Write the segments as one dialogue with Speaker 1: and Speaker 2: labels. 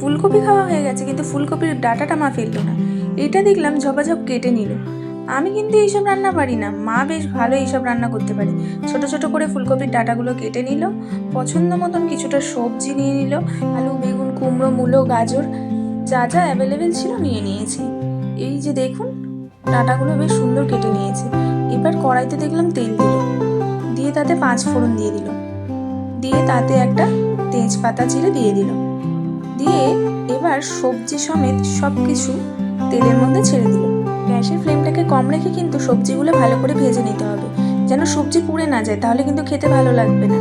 Speaker 1: ফুলকপি খাওয়া হয়ে গেছে, কিন্তু ফুলকপির ডাটাটা মা ফেলতো না। এটা দেখলাম ঝপাঝপ কেটে নিল। আমি কিন্তু এইসব রান্না পারি না। মা বেশ ভালো এইসব রান্না করতে পারে। ছোট ছোট করে ফুলকপির ডাটাগুলো কেটে নিল। পছন্দ মতন কিছুটা সবজি নিয়ে নিল। আলু, বেগুন, কুমড়ো, মূলো, গাজর, যা যা অ্যাভেলেবেল ছিল নিয়ে নিয়েছি। এই যে দেখুন, ডাটাগুলো বেশ সুন্দর কেটে নিয়েছে। এবার কড়াইতে দেখলাম তেল দিল। দিয়ে তাতে পাঁচ ফোড়ন দিয়ে দিল। দিয়ে তাতে একটা তেজপাতা চিড়ে দিয়ে দিল। এবার সবজি সমেত সব কিছু তেলের মধ্যে ছেড়ে দিল। গ্যাসের ফ্লেমটাকে কম রেখে কিন্তু সবজিগুলো ভালো করে ভেজে নিতে হবে। যেন সবজি পুড়ে না যায়, তাহলে কিন্তু খেতে ভালো লাগবে না।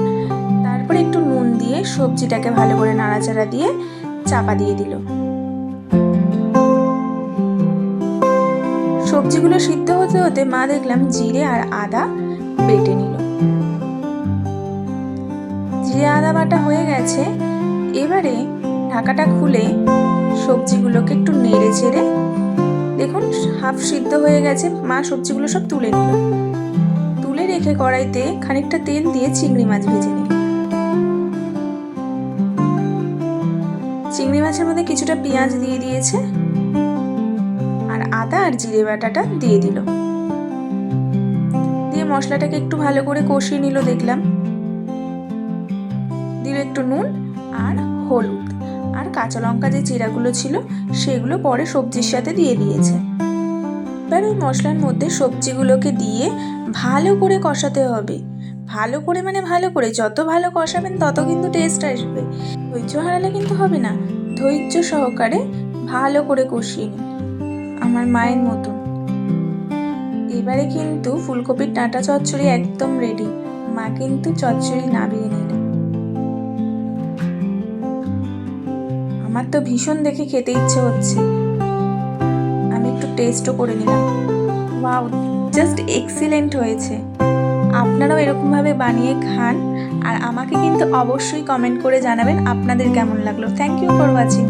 Speaker 1: তারপরে একটু নুন দিয়ে সবজিটাকে ভালো করে নাড়াচাড়া দিয়ে চাপা দিয়ে দিল। সবজিগুলো সিদ্ধ হতে হতে মা দেখলাম জিরে আর আদা বেটে নিল। জিরে আদা বাটা হয়ে গেছে। এবারে ঢাকাটা খুলে সবজিগুলোকে একটু নেড়ে চেড়ে দেখুন হাফ সিদ্ধ হয়ে গেছে। মা সবজিগুলো সব তুলে নিল। তুলে রেখে কড়াইতে খানিকটা তেল দিয়ে চিংড়ি মাছ ভেজে নিল। চিংড়ি মাছের মধ্যে কিছুটা পেঁয়াজ দিয়ে দিয়েছে আর আদা আর জিরে বাটাটা দিয়ে দিল। দিয়ে মশলাটাকে একটু ভালো করে কষিয়ে নিল দেখলাম। দিল একটু নুন আর হলুদ। আর কাঁচা লঙ্কা যে চিরাগুলো ছিল, সেগুলো পরে সবজির সাথে দিয়ে দিয়েছে। এবার ওই মশলার মধ্যে সবজিগুলোকে দিয়ে ভালো করে কষাতে হবে। ভালো করে মানে ভালো করে, যত ভালো কষাবেন তত কিন্তু টেস্ট আসবে। ধৈর্য হারালে কিন্তু হবে না। ধৈর্য সহকারে ভালো করে কষিয়ে নিন, আমার মায়ের মতো এবারে কিন্তু ফুলকপির ডাঁটা চচ্চড়ি একদম রেডি মা কিন্তু চচ্চড়ি নাবিয়ে নিল আমার তো ভীষণ দেখে খেতে ইচ্ছে হচ্ছে। আমি একটু টেস্টও করে নিলাম। ওয়াও জাস্ট এক্সিলেন্ট হয়েছে। আপনারাও এরকমভাবে বানিয়ে খান আর আমাকে কিন্তু অবশ্যই কমেন্ট করে জানাবেন আপনাদের কেমন লাগল। Thank you for watching